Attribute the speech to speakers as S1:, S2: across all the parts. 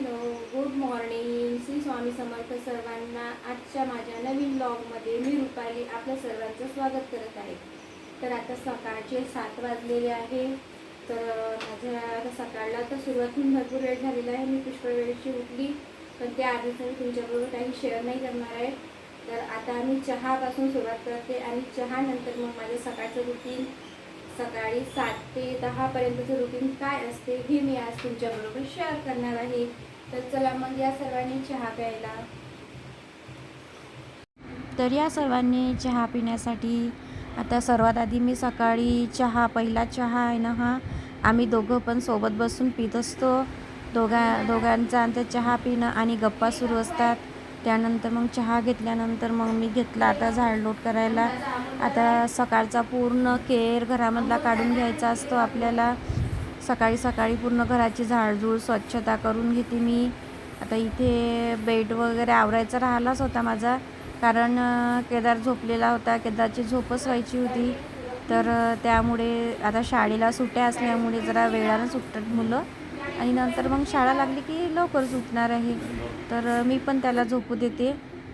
S1: Hello good morning. Shri Swami Samarth सर्वांना आजच्या माझ्या नवीन ब्लॉगमध्ये मी रुपाली आपल्या सर्वांचं स्वागत करत आहे. तर आता सकाळचे सात वाजलेले आहे. तर माझ्या आता सकाळला तर सुरुवातून भरपूर वेळ झालेला आहे. मी पुष्कळ वेळेची उठली पण त्या आधीच मी तुमच्याबरोबर काही शेअर नाही करणार आहे. तर आता आम्ही चहापासून सुरुवात करते आणि चहानंतर मग माझं सकाळचं रुटीन सकाळी सात ते दहापर्यंतचं रुटीन काय असते हे मी आज तुमच्याबरोबर शेअर करणार आहे. तर चला मग या सर्वांनी चहा प्यायला.
S2: तर या सर्वांनी चहा पिण्यासाठी आता सर्वात आधी मी सकाळी चहा पहिला चहा आहे ना हा आम्ही दोघं पण सोबत बसून पित असतो. दोघा दोघांचा आमचा चहा पिणं आणि गप्पा सुरू असतात. त्यानंतर मग चहा घेतल्यानंतर मग मी घेतला आता झाडलोट करायला. आता सकाळचा पूर्ण केअर घरामधला काढून घ्यायचा असतो आपल्याला. सकाळी सकाळी पूर्ण घराची झाडझूड स्वच्छता करून घेते मी. आता इथे बेड वगैरे आवरायचा राहिलाच होता माझा. कारण केदार झोपलेला होता. केदारची झोपच व्हायची होती. तर त्यामुळे आता शाळेला सुट्ट्या असल्यामुळे जरा वेळानं सुटतात मुलं. आणि नंतर मग शाळा लागली की लवकर सुटणार आहे. तर मी पण त्याला झोपू देते.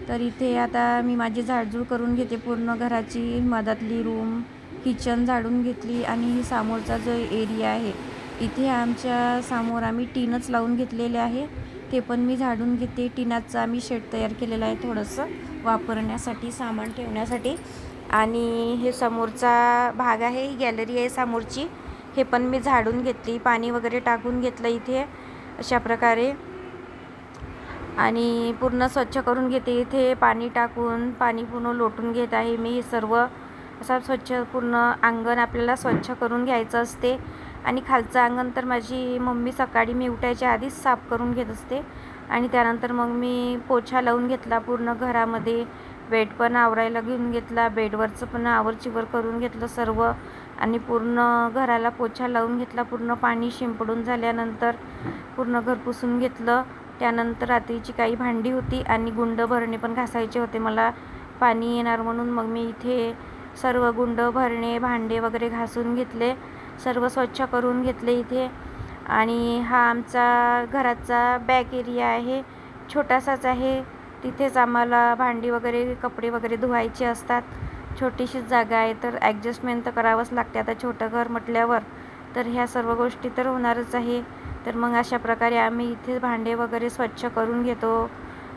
S2: तर इथे आता मी माझी झाडझूड करून घेते पूर्ण घराची. मधातली रूम किचन झाडून घेतली. आणि समोरचा जो एरिया आहे इथे आमच्यासमोर आम्ही टीनच लावून घेतलेले आहे. ते पण मी झाडून घेते. टिनाचं आम्ही शेड तयार केलेलं आहे थोडंसं वापरण्यासाठी सामान ठेवण्यासाठी. आणि हे समोरचा भाग आहे ही गॅलरी आहे समोरची. हे पण मी झाडून घेतली. पाणी वगैरे टाकून घेतलं इथे अशा प्रकारे. आणि पूर्ण स्वच्छ करून घेते इथे. पाणी टाकून पाणी पूर्ण लोटून घेत आहे मी. हे सर्व असा स्वच्छ पूर्ण अंगण आपल्याला स्वच्छ करून घ्यायचं असते. आणि खालचं अंगण तर माझी मम्मी सकाळी मी उठायच्या आधीच साफ करून घेत असते. आणि त्यानंतर मग मी पोछा लावून घेतला पूर्ण घरामध्ये. बेड पण आवरायला घेऊन घेतला. बेडवरचं पण आवरचिवर करून घेतलं सर्व. आणि पूर्ण घराला पोछा लावून घेतला. पूर्ण पाणी शिंपडून झाल्यानंतर पूर्ण घर पुसून घेतलं. त्यानंतर रात्रीची काही भांडी होती आणि गुंड भरणे पण घासायचे होते. मला पाणी येणार म्हणून मग मी इथे सर्व गुंड भरणे भांडे वगैरे घासून घेतले. सर्व स्वच्छ करून घेतले इथे. आणि हा आमचा घराचा बॅक एरिया आहे. छोटासाच आहे. तिथेच आम्हाला भांडी वगैरे कपडे वगैरे धुवायचे असतात. छोटीशीच जागा आहे. तर ॲडजस्टमेंट तर करावंच लागते. आता छोटं घर म्हटल्यावर तर ह्या सर्व गोष्टी तर होणारच आहे. तर मग अशा प्रकारे आम्ही इथे भांडे वगैरे स्वच्छ करून घेतो.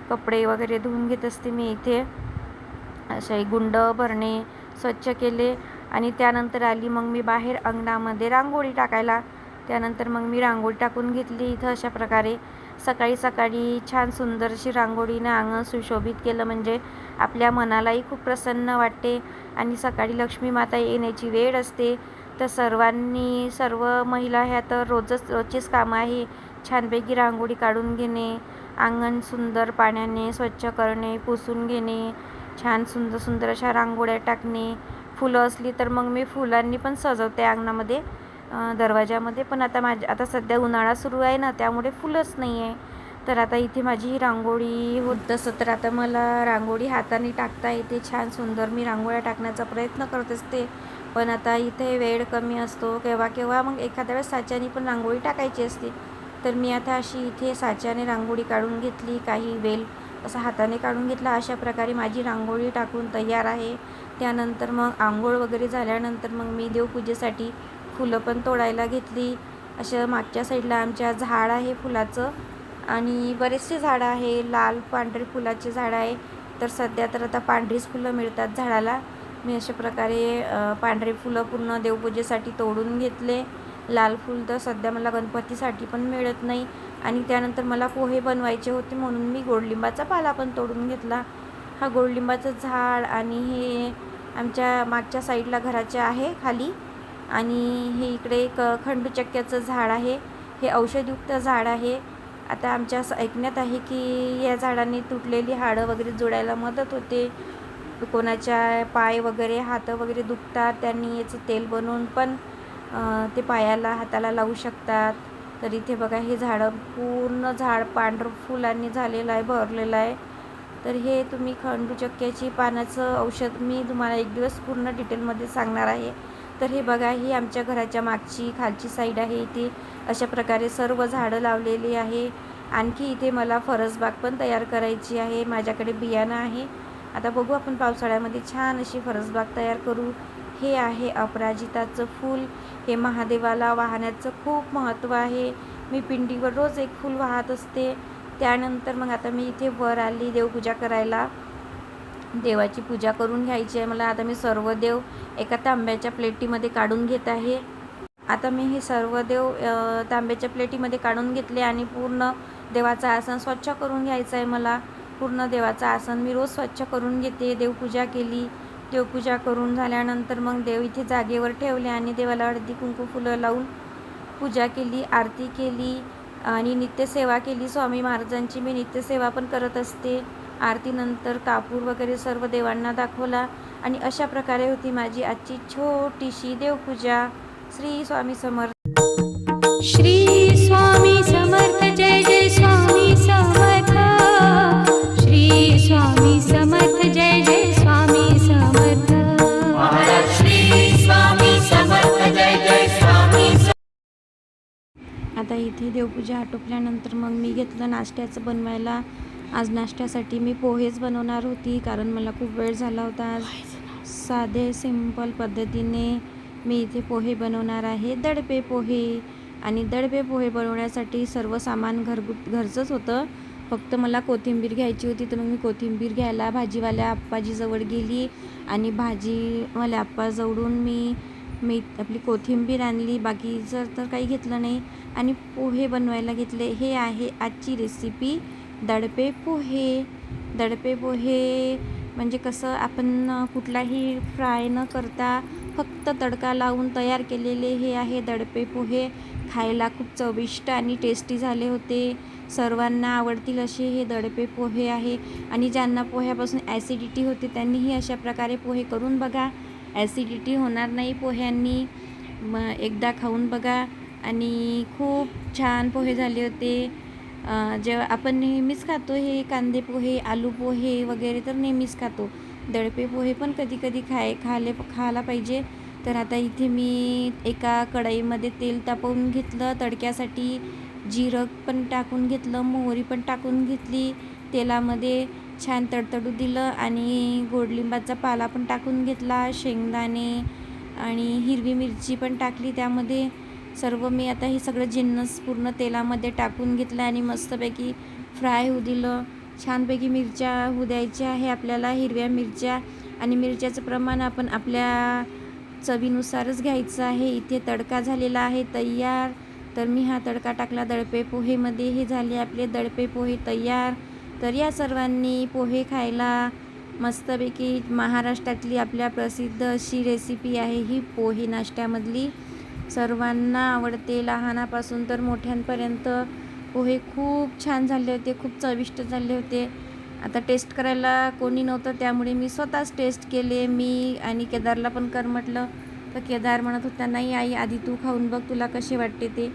S2: कपडे वगैरे धुवून घेत असते मी इथे. असे गुंड भरणे स्वच्छ केले. आणि त्यानंतर आली मग मी बाहेर अंगणामध्ये रांगोळी टाकायला. त्यानंतर मग मी रांगोळी टाकून घेतली इथं अशा प्रकारे. सकाळी सकाळी छान सुंदरशी रांगोळीनं अंगण सुशोभित केलं म्हणजे आपल्या मनालाही खूप प्रसन्न वाटते. आणि सकाळी लक्ष्मी माता येण्याची वेळ असते. तर सर्वांनी सर्व महिला ह्या तर रोजच रोजचीच कामं आहे. छानपैकी रांगोळी काढून घेणे अंगण सुंदर पाण्याने स्वच्छ करणे पुसून घेणे छान सुंदर सुंदर अशा रांगोळ्या टाकणे फुलं असली तर मग मी फुलांनी पण सजवते अंगणामध्ये दरवाजामध्ये पण आता माझ्या आता सध्या उन्हाळा सुरू आहे ना त्यामुळे फुलंच नाही आहे तर आता इथे माझी ही रांगोळी होत तसं तर आता मला रांगोळी हाताने टाकता येते छान सुंदर. मी रांगोळ्या टाकण्याचा प्रयत्न करत असते. पण आता इथे वेळ कमी असतो. केव्हा केव्हा मग एखाद्या वेळेस साच्याने पण रांगोळी टाकायची असते. तर मी आता अशी इथे साच्याने रांगोळी काढून घेतली काही वेल असं हाताने काढून घेतला. अशा प्रकारे माझी रांगोळी टाकून तयार आहे. त्यानंतर मग आंघोळ वगैरे झाल्यानंतर मग मी देवपूजेसाठी फुलं पण तोडायला घेतली. अशा मागच्या साईडला आमच्या झाड आहे फुलाचं आणि बरेचसे झाडं आहे. लाल पांढरे फुलाचे झाडं आहे. तर सध्या तर आता पांढरीच फुलं मिळतात झाडाला. मी अशा प्रकारे पांढरे फुलं पूर्ण देवपूजेसाठी तोडून घेतले. लाल फुल तर सध्या मला गणपतीसाठी पण मिळत नाही आणि त्यानंतर मला पोहे बनवायचे होते म्हणून मी गोडलिंबाचा पाला पण तोडून घेतला. हा गोडलिंबाचं झाड आणि हे आमच्या मागच्या साईडला घराच्या आहे खाली. आणि हे इकडे एक खंडूचक्क्याचं झाड आहे. हे औषधयुक्त झाड आहे. आता आमच्या असं ऐकण्यात आहे की या झाडाने तुटलेली हाडं वगैरे जोडायला मदत होते. कोणाच्या पाय वगैरे हात वगैरे दुखतात. त्यांनी याचं तेल बनवून पण ते पायाला हाताला लावू शकतात. तर इथे बघा हे झाडं पूर्ण झाड पांढरं फुलांनी झालेलं आहे भरलेलं आहे. तर हे तुम्ही खंडूचक्क्याची पानाचं औषध मी तुम्हाला एक दिवस पूर्ण डिटेलमध्ये सांगणार आहे. तर हे बघा ही आमच्या घराच्या मागची खालची साईड आहे. इथे अशा प्रकारे सर्व झाडं लावलेली आहे. आणखी इथे मला फरसबाग पण तयार करायची आहे. माझ्याकडे बियाणं आहे. आता बघू आपण पावसाळ्यामध्ये छान अशी फरसबाग तयार करू. हे आहे अपराजिताचं फूल. हे महादेवाला वाहण्याचं खूप महत्त्व आहे. मी पिंडीवर रोज एक फूल वाहत असते. त्यानंतर मग आता मी इथे वर आली देवपूजा करायला. देवाची पूजा करून घ्यायची आहे मला. आता मी सर्व देव एका तांब्याच्या प्लेटीमध्ये काढून घेत आहे. आता मी हे सर्व देव तांब्याच्या प्लेटीमध्ये काढून घेतले आणि पूर्ण देवाचं आसन स्वच्छ करून घ्यायचं आहे मला. पूर्ण देवाचं आसन मी रोज स्वच्छ करून घेते. देवपूजा केली देवपूजा करून झाल्यानंतर मग देव इथे जागेवर ठेवले आणि देवाला हळदी कुंकू फुलं लावून पूजा केली आरती केली. आणि नित्यसेवा केली. स्वामी महाराजांची मी नित्यसेवा पण करत असते. आरतीनंतर कापूर वगैरे सर्व देवांना दाखवला आणि अशा प्रकारे होती माझी आजची छोटीशी देवपूजा. श्री स्वामी समर्थ.
S3: श्री स्वामी
S2: इथे आटोपल्यानंतर मग मी घेतलं नाश्त्याचं बनवायला. आज नाश्त्यासाठी मी पोहेच बनवणार होती कारण मला खूप वेळ झाला होता. आज साधे सिंपल पद्धतीने मी इथे पोहे बनवणार आहे. दडपे पोहे. आणि दडपे पोहे बनवण्यासाठी सर्व सामान घरगुत घरचंच होतं. फक्त मला कोथिंबीर घ्यायची होती तर मग मी कोथिंबीर घ्यायला भाजीवाल्या आप्पाजीजवळ गेली. आणि भाजीवाल्या आप्पाजवळून मी मी आपली कोथिंबीर आणली. बाकीचं तर काही घेतलं नाही. आणि पोहे बनवायला घेतले. हे आहे आजची रेसिपी दडपे पोहे. दडपे पोहे म्हणजे कसं आपण कुठलाही फ्राय न करता फक्त तडका लावून तयार केलेले हे आहे दडपे पोहे. खायला खूप चविष्ट आणि टेस्टी झाले होते. सर्वांना आवडतील असे हे दडपे पोहे आहे. आणि ज्यांना पोह्यापासून ॲसिडिटी होते त्यांनीही अशा प्रकारे पोहे करून बघा. ॲसिडिटी होणार नाही पोह्यांनी. मग एकदा खाऊन बघा. आणि खूप छान पोहे झाले होते. जेव्हा आपण नेहमीच खातो हे कांदे पोहे आलू पोहे वगैरे तर नेहमीच खातो. दडपे पोहे पण कधी कधी खाय खाले खायला पाहिजे. तर आता इथे मी एका कढईमध्ये तेल तापवून घेतलं. तडक्यासाठी जिरं पण टाकून घेतलं. मोहरी पण टाकून घेतली. तेलामध्ये छान तडतडू दिलं आणि गोडलिंबाचा पाला पण टाकून घेतला. शेंगदाणे आणि हिरवी मिरची पण टाकली. त्यामध्ये सर्व मी आता हे सगळं जिन्नस पूर्ण तेलामध्ये टाकून घेतलं आणि मस्तपैकी फ्राय होऊ दिलं. छानपैकी मिरच्या होऊ द्यायच्या आहे आपल्याला हिरव्या मिरच्या. आणि मिरच्याचं प्रमाण आपण आपल्या चवीनुसारच घ्यायचं आहे. इथे तडका झालेला आहे तयार. तर मी हा तडका टाकला दडपे पोहेमध्ये. हे झाले आपले दडपे पोहे तयार. तर या सर्वांनी पोहे खायला मस्तपैकी महाराष्ट्रातली आपल्या प्रसिद्ध अशी रेसिपी आहे ही पोहे नाश्त्यामधली. सर्वांना आवडते. लहानापासून तर मोठ्यांपर्यंत पोहे खूप छान झाले होते खूप चविष्ट झाले होते. आता टेस्ट करायला कोणी नव्हतं त्यामुळे मी स्वतःच टेस्ट केले. मी आणि केदारला पण कर म्हटलं. तर केदार म्हणत होता नाही आई आधी तू खाऊन बघ तुला कसे वाटते ते.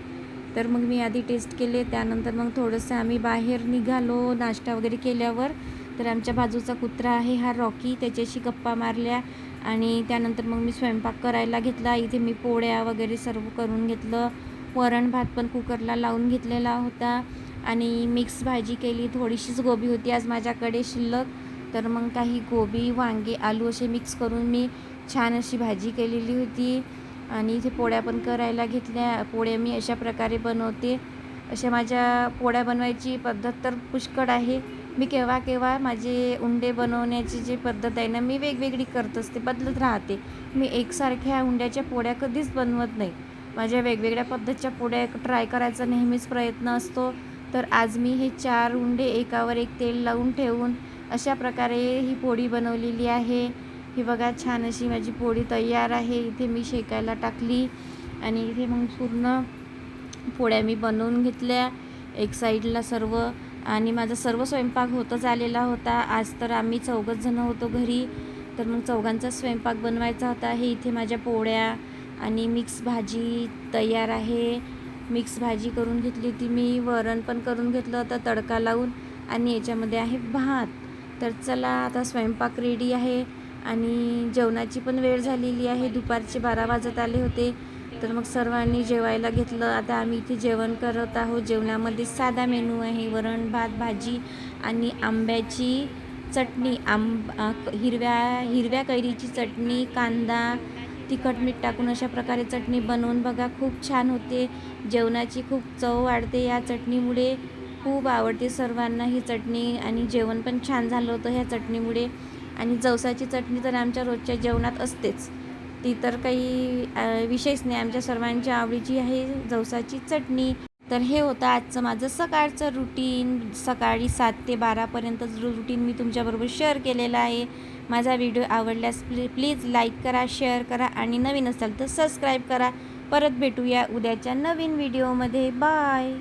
S2: तर मग मी आधी टेस्ट केले. त्यानंतर मग थोडंसं आम्ही बाहेर निघालो नाश्ता वगैरे केल्यावर. तर आमच्या बाजूचा कुत्रा आहे हा रॉकी त्याच्याशी गप्पा मारल्या. आणि त्यानंतर मग मी स्वयंपाक करायला घेतला. इथे मी पोळ्या वगैरे सर्व करून घेतलं. वरण भात पण कुकरला लावून घेतलेला होता. आणि मिक्स भाजी केली. थोडीशीच गोबी होती. आज माझ्याकडे शिल्लक. तर मग काही गोबी वांगे आलू असे मिक्स करून मी छान अशी भाजी केलेली होती. आणि इथे पोळ्या पण करायला घेतल्या. पोळ्या मी अशा प्रकारे बनवते. अशा माझ्या पोळ्या बनवायची पद्धत तर पुष्कळ आहे. मी केव्हा केव्हा माझे उंडे बनवण्याची जी पद्धत आहे ना मी वेगवेगळी करत असते बदलत राहते. मी एकसारख्या उंड्याच्या पोळ्या कधीच बनवत नाही. माझ्या वेगवेगळ्या पद्धतीच्या पोळ्या ट्राय करायचा नेहमीच प्रयत्न असतो. तर आज मी हे चार उंडे एकावर एक तेल लावून ठेवून अशा प्रकारे ही पोळी बनवलेली आहे. ही बघा छान अशी माझी पोळी तयार आहे. इथे मी शेकायला टाकली आणि इथे मग पूर्ण पोळ्या मी बनवून घेतल्या. एक साईडला सर्व आणि माझा सर्व स्वयंपाक होतच आलेला होता. आज तर आम्ही चौघच जणं होतो घरी. तर मग चौघांचा स्वयंपाक बनवायचा होता. हे इथे माझ्या पोळ्या आणि मिक्स भाजी तयार आहे. मिक्स भाजी करून घेतली होती मी. वरण पण करून घेतलं होतं तडका लावून. आणि याच्यामध्ये आहे भात. तर चला आता स्वयंपाक रेडी आहे. आणि जेवणाची पण वेळ झालेली आहे. दुपारचे बारा वाजत आले होते. तर मग सर्वांनी जेवायला घेतलं. आता आम्ही इथे जेवण करत आहोत. जेवणामध्ये साधा मेनू आहे. वरण भात भाजी आणि आंब्याची चटणी. आंब हिरव्या हिरव्या कैरीची चटणी कांदा तिखट मीठ टाकून अशा प्रकारे चटणी बनवून बघा खूप छान होते. जेवणाची खूप चव वाढते या चटणीमुळे. खूप आवडते सर्वांना ही चटणी आणि जेवण पण छान झालं होतं ह्या चटणीमुळे. आणि जवसाची चटणी तर आमच्या रोजच्या जेवणात असतेच. ती तर काही विशेष नाही. आमच्या सर्वांच्या आवडीची आहे जवसाची चटणी. तर हे होतं आजचं माझं सकाळचं रुटीन सकाळी सात ते बारापर्यंतचं रुटीन मी तुमच्याबरोबर शेअर केलेलं आहे. माझा व्हिडिओ आवडल्यास प्ली प्लीज लाईक करा शेअर करा आणि नवीन असाल तर सबस्क्राईब करा. परत भेटूया उद्याच्या नवीन व्हिडिओमध्ये बाय